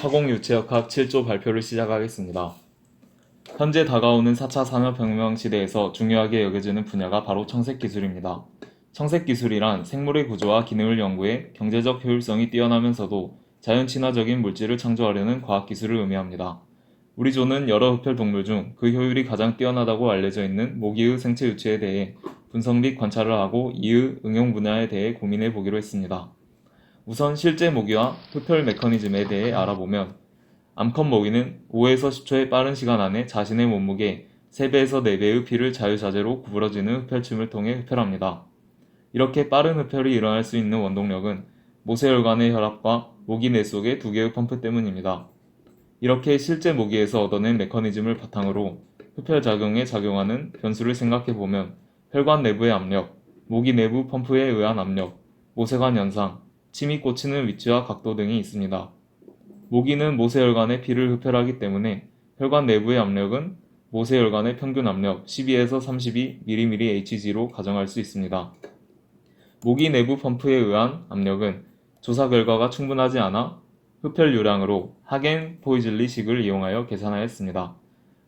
화공유체역학 7조 발표를 시작하겠습니다. 현재 다가오는 4차 산업혁명 시대에서 중요하게 여겨지는 분야가 바로 청색기술입니다. 청색기술이란 생물의 구조와 기능을 연구해 경제적 효율성이 뛰어나면서도 자연 친화적인 물질을 창조하려는 과학기술을 의미합니다. 우리 조는 여러 흡혈 동물 중 그 효율이 가장 뛰어나다고 알려져 있는 모기의 생체 유체에 대해 분석 및 관찰을 하고 이의 응용 분야에 대해 고민해 보기로 했습니다. 우선 실제 모기와 흡혈 메커니즘에 대해 알아보면 암컷 모기는 5에서 10초의 빠른 시간 안에 자신의 몸무게 3배에서 4배의 피를 자유자재로 구부러지는 흡혈침을 통해 흡혈합니다. 이렇게 빠른 흡혈이 일어날 수 있는 원동력은 모세혈관의 혈압과 모기 내 속의 두 개의 펌프 때문입니다. 이렇게 실제 모기에서 얻어낸 메커니즘을 바탕으로 흡혈 작용에 작용하는 변수를 생각해 보면 혈관 내부의 압력, 모기 내부 펌프에 의한 압력, 모세관 현상, 침이 꽂히는 위치와 각도 등이 있습니다. 모기는 모세혈관에 피를 흡혈하기 때문에 혈관 내부의 압력은 모세혈관의 평균 압력 12에서 32mmHg로 가정할 수 있습니다. 모기 내부 펌프에 의한 압력은 조사 결과가 충분하지 않아 흡혈요량으로 하겐 포이즐리식을 이용하여 계산하였습니다.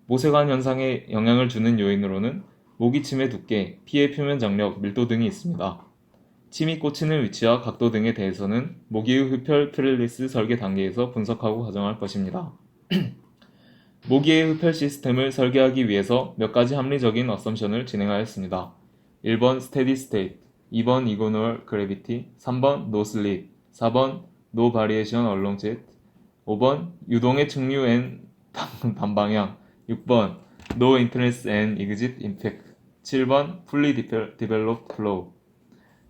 모세관 현상에 영향을 주는 요인으로는 모기침의 두께, 피의 표면 장력, 밀도 등이 있습니다. 침이 꽂히는 위치와 각도 등에 대해서는 모기의 흡혈 트렐리스 설계 단계에서 분석하고 가정할 것입니다. 모기의 흡혈 시스템을 설계하기 위해서 몇 가지 합리적인 어썸션을 진행하였습니다. 1번 스테디 스테이트, 2번 이고널 그래비티, 3번 노 슬립, 4번 노 바리에이션 얼롱 젯, 5번 유동의 측류 앤 반방향, 6번 노 인터넷 앤 이그짓 임팩트, 7번 풀리 디벨롭 플로우,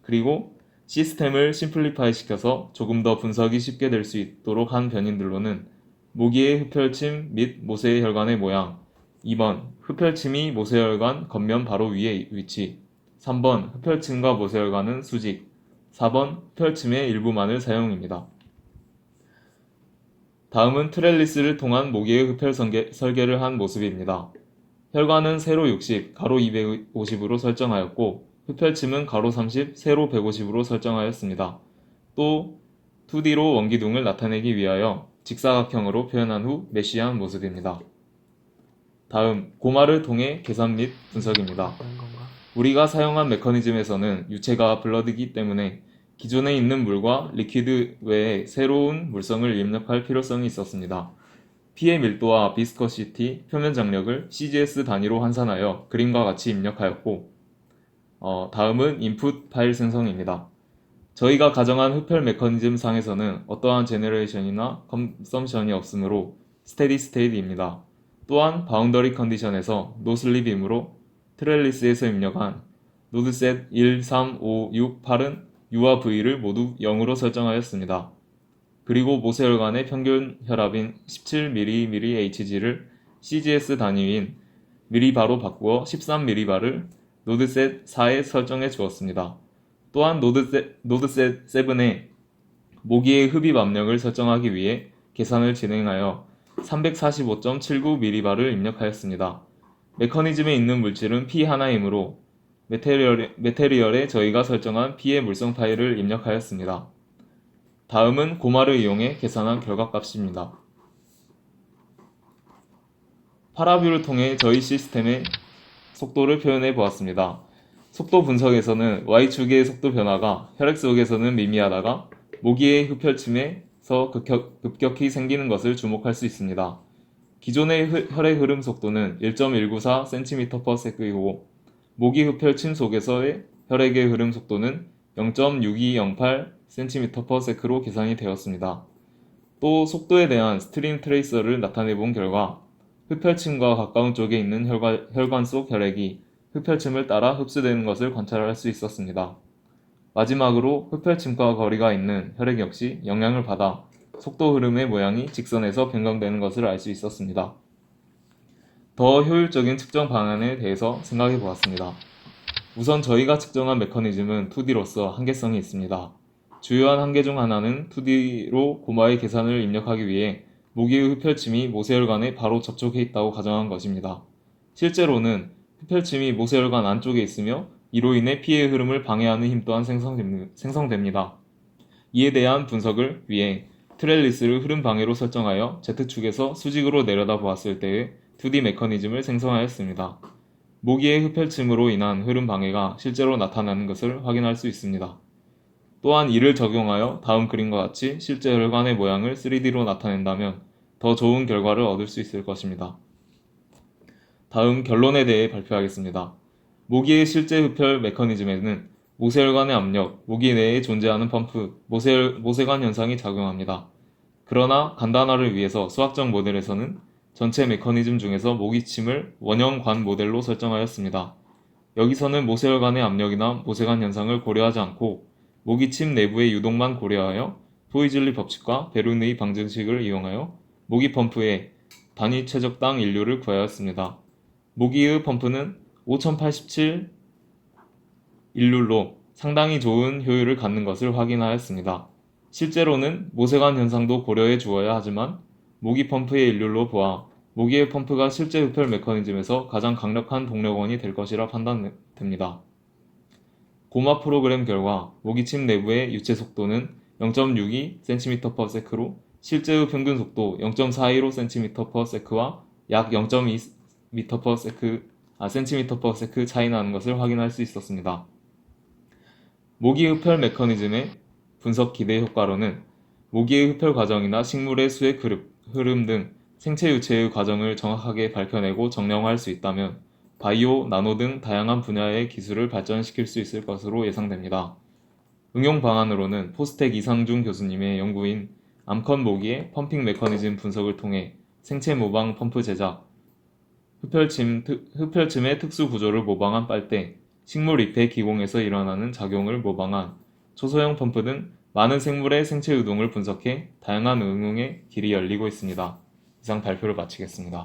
그리고 시스템을 심플리파이 시켜서 조금 더 분석이 쉽게 될 수 있도록 한 변인들로는 모기의 흡혈침 및 모세혈관의 모양 2번 흡혈침이 모세혈관 겉면 바로 위에 위치 3번 흡혈침과 모세혈관은 수직 4번 흡혈침의 일부만을 사용입니다. 다음은 트렐리스를 통한 모기의 흡혈 설계 를 한 모습입니다. 혈관은 세로 60, 가로 250으로 설정하였고 흡혈침은 가로 30, 세로 150으로 설정하였습니다. 또 2D로 원기둥을 나타내기 위하여 직사각형으로 표현한 후 메시한 모습입니다. 다음 고마를 통해 계산 및 분석입니다. 우리가 사용한 메커니즘에서는 유체가 블러드이기 때문에 기존에 있는 물과 리퀴드 외에 새로운 물성을 입력할 필요성이 있었습니다. 피의 밀도와 비스커시티, 표면 장력을 CGS 단위로 환산하여 그림과 같이 입력하였고 어, 다음은 인풋 파일 생성입니다. 저희가 가정한 흡혈 메커니즘 상에서는 어떠한 제너레이션이나 컨썸션이 없으므로 스테디 스테이트입니다. 또한 바운더리 컨디션에서 노슬립이므로 트렐리스에서 입력한 노드셋 1, 3, 5, 6, 8은 U와 V를 모두 0으로 설정하였습니다. 그리고 모세혈관의 평균 혈압인 17mmHg를 CGS 단위인 미리바로 바꾸어 13mB를 노드셋 4에 설정해 주었습니다. 또한 노드셋, 노드셋 7에 모기의 흡입 압력을 설정하기 위해 계산을 진행하여 345.79mB를 입력하였습니다. 메커니즘에 있는 물질은 P 하나이므로 메테리얼에, 메테리얼에 저희가 설정한 P의 물성 파일을 입력하였습니다. 다음은 고마를 이용해 계산한 결과값입니다. 파라뷰를 통해 저희 시스템의 속도를 표현해 보았습니다. 속도 분석에서는 Y축의 속도 변화가 혈액 속에서는 미미하다가 모기의 흡혈침에서 급격, 급격히 생기는 것을 주목할 수 있습니다. 기존의 혈액 흐름 속도는 1.194cm/s이고 모기 흡혈침 속에서의 혈액의 흐름 속도는 0.6208cm/s로 계산이 되었습니다. 또 속도에 대한 스트림 트레이서를 나타내 본 결과 흡혈침과 가까운 쪽에 있는 혈관, 혈관 속 혈액이 흡혈침을 따라 흡수되는 것을 관찰할 수 있었습니다. 마지막으로 흡혈침과 거리가 있는 혈액 역시 영향을 받아 속도 흐름의 모양이 직선에서 변경되는 것을 알 수 있었습니다. 더 효율적인 측정 방안에 대해서 생각해 보았습니다. 우선 저희가 측정한 메커니즘은 2D로서 한계성이 있습니다. 주요한 한계 중 하나는 2D로 고마의 계산을 입력하기 위해 모기의 흡혈침이 모세혈관에 바로 접촉해 있다고 가정한 것입니다. 실제로는 흡혈침이 모세혈관 안쪽에 있으며 이로 인해 피의 흐름을 방해하는 힘 또한 생성됩니다. 이에 대한 분석을 위해 트렐리스를 흐름 방해로 설정하여 Z축에서 수직으로 내려다 보았을 때의 2D 메커니즘을 생성하였습니다. 모기의 흡혈침으로 인한 흐름 방해가 실제로 나타나는 것을 확인할 수 있습니다. 또한 이를 적용하여 다음 그림과 같이 실제 혈관의 모양을 3D로 나타낸다면 더 좋은 결과를 얻을 수 있을 것입니다. 다음 결론에 대해 발표하겠습니다. 모기의 실제 흡혈 메커니즘에는 모세혈관의 압력, 모기 내에 존재하는 펌프, 모세, 모세관 현상이 작용합니다. 그러나 간단화를 위해서 수학적 모델에서는 전체 메커니즘 중에서 모기침을 원형관 모델로 설정하였습니다. 여기서는 모세혈관의 압력이나 모세관 현상을 고려하지 않고 모기침 내부의 유동만 고려하여 포이즐리 법칙과 베르누이 방정식을 이용하여 모기 펌프의 단위 최적당 인류를 구하였습니다. 모기의 펌프는 5087 일률로 상당히 좋은 효율을 갖는 것을 확인하였습니다. 실제로는 모세관 현상도 고려해 주어야 하지만 모기 펌프의 일률로 보아 모기의 펌프가 실제 흡혈 메커니즘에서 가장 강력한 동력원이 될 것이라 판단됩니다. 고마 프로그램 결과 모기침 내부의 유체 속도는 0.62cm/s로 실제의 평균 속도 0.415cm/s와 약 0.2m/s, 아, cm/s 차이 나는 것을 확인할 수 있었습니다. 모기 흡혈 메커니즘의 분석 기대 효과로는 모기의 흡혈 과정이나 식물의 수액 흐름 등 생체 유체의 과정을 정확하게 밝혀내고 정량화할 수 있다면 바이오, 나노 등 다양한 분야의 기술을 발전시킬 수 있을 것으로 예상됩니다. 응용 방안으로는 포스텍 이상중 교수님의 연구인 암컷 모기의 펌핑 메커니즘 분석을 통해 생체 모방 펌프 제작, 흡혈침, 흡혈침의 특수 구조를 모방한 빨대, 식물 잎의 기공에서 일어나는 작용을 모방한 초소형 펌프 등 많은 생물의 생체 유동을 분석해 다양한 응용의 길이 열리고 있습니다. 이상 발표를 마치겠습니다.